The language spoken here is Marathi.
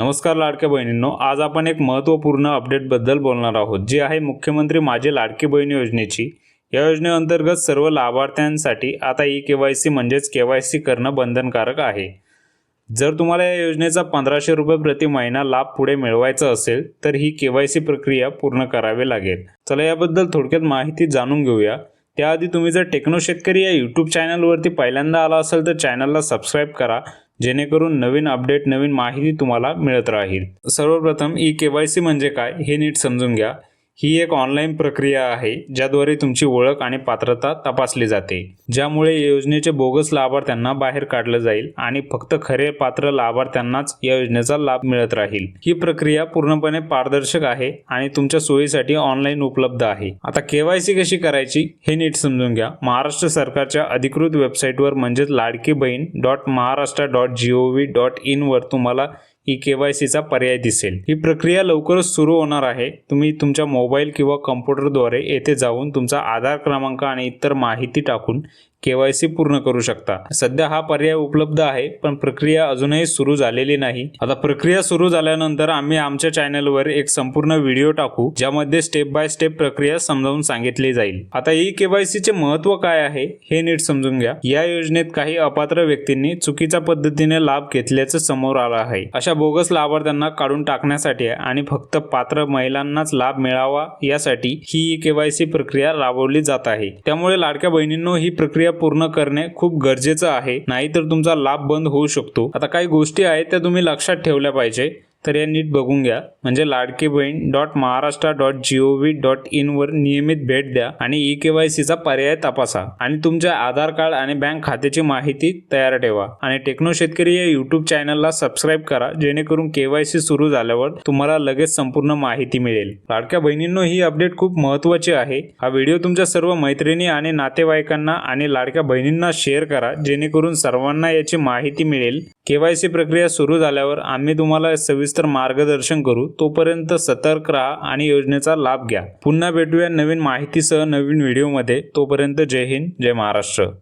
नमस्कार लाडक्या बहिणींनो आज आपण एक महत्त्वपूर्ण अपडेटबद्दल बोलणार आहोत जी आहे मुख्यमंत्री माझे लाडकी बहीण योजनेची. या योजनेअंतर्गत सर्व लाभार्थ्यांसाठी आता ई के वाय सी म्हणजेच के वाय सी करणं बंधनकारक आहे. जर तुम्हाला या योजनेचा पंधराशे रुपये प्रति महिना लाभ पुढे मिळवायचा असेल तर ही के वाय सी प्रक्रिया पूर्ण करावी लागेल. चला याबद्दल थोडक्यात माहिती जाणून घेऊया. त्याआधी तुम्ही जर टेक्नो शेतकरी या यूट्यूब चॅनलवरती पहिल्यांदा आला असेल तर चॅनलला सबस्क्राईब करा जेणेकरून नवीन अपडेट नवीन माहिती तुम्हाला मिळत राहील. सर्वप्रथम ई के वाय सी म्हणजे काय हे नीट समजून घ्या. ही एक ऑनलाईन प्रक्रिया आहे ज्याद्वारे तुमची ओळख आणि पात्रता तपासली जाते ज्यामुळे योजनेचे बोगस लाभार्थ्यांना बाहेर काढलं जाईल आणि फक्त खरे पात्र लाभार्थ्यांनाच या योजनेचा लाभ मिळत राहील. ही प्रक्रिया पूर्णपणे पारदर्शक आहे आणि तुमच्या सोयीसाठी ऑनलाईन उपलब्ध आहे. आता केवायसी कशी करायची हे नीट समजून घ्या. महाराष्ट्र सरकारच्या अधिकृत वेबसाईटवर म्हणजेच Ladki Bahin dot Maharashtra dot G O V dot इनवर तुम्हाला ई के वाय सीचा पर्याय दिसेल. ही प्रक्रिया लवकरच सुरू होणार आहे. तुम्ही तुमच्या मोबाईल किंवा कम्प्युटरद्वारे येथे जाऊन तुमचा आधार क्रमांक आणि इतर माहिती टाकून के वाय सी पूर्ण करू शकता. सध्या हा पर्याय उपलब्ध आहे पण प्रक्रिया अजूनही सुरू झालेली नाही. आता प्रक्रिया सुरू झाल्यानंतर आम्ही आमच्या चॅनलवर एक संपूर्ण व्हिडिओ टाकू ज्यामध्ये स्टेप बाय स्टेप प्रक्रिया समजावून सांगितली जाईल. आता ई केवायसीचे महत्त्व काय आहे हे नीट समजून घ्या. या योजनेत काही अपात्र व्यक्तींनी चुकीच्या पद्धतीने लाभ घेतल्याचं समोर आलं आहे. अशा बोगस लाभार्थ्यांना काढून टाकण्यासाठी आणि फक्त पात्र महिलांनाच लाभ मिळावा यासाठी ही केवायसी प्रक्रिया राबवली जात आहे. त्यामुळे लाडक्या बहिणींनो ही प्रक्रिया पूर्ण करणे खूप गरजेचं आहे. नाहीतर तुमचा लाभ बंद होऊ शकतो. आता काही गोष्टी आहेत त्या तुम्ही लक्षात ठेवल्या पाहिजे. तर या नीट बघून घ्या. म्हणजे Ladki Bahin dot Maharashtra dot G O V dot इनवर नियमित भेट द्या आणि ई के वाय सीचा पर्याय तपासा. आणि तुमच्या आधार कार्ड आणि बँक खात्याची माहिती तयार ठेवा. आणि टेक्नो शेतकरी या यूट्यूब चॅनलला सबस्क्राईब करा जेणेकरून के वाय सी सुरू झाल्यावर तुम्हाला लगेच संपूर्ण माहिती मिळेल. लाडक्या बहिणींनो ही अपडेट खूप महत्त्वाची आहे. हा व्हिडिओ तुमच्या सर्व मैत्रिणी आणि नातेवाईकांना आणि लाडक्या बहिणींना शेअर करा जेणेकरून सर्वांना याची माहिती मिळेल. केवायसी प्रक्रिया सुरू झाल्यावर आम्ही तुम्हाला सविस्तर सविस्तर मार्गदर्शन करू तोपर्यंत सतर्क राहा आणि योजनेचा लाभ घ्या. पुन्हा भेटूया नवीन माहितीसह नवीन व्हिडिओमध्ये. तोपर्यंत जय हिंद जय महाराष्ट्र.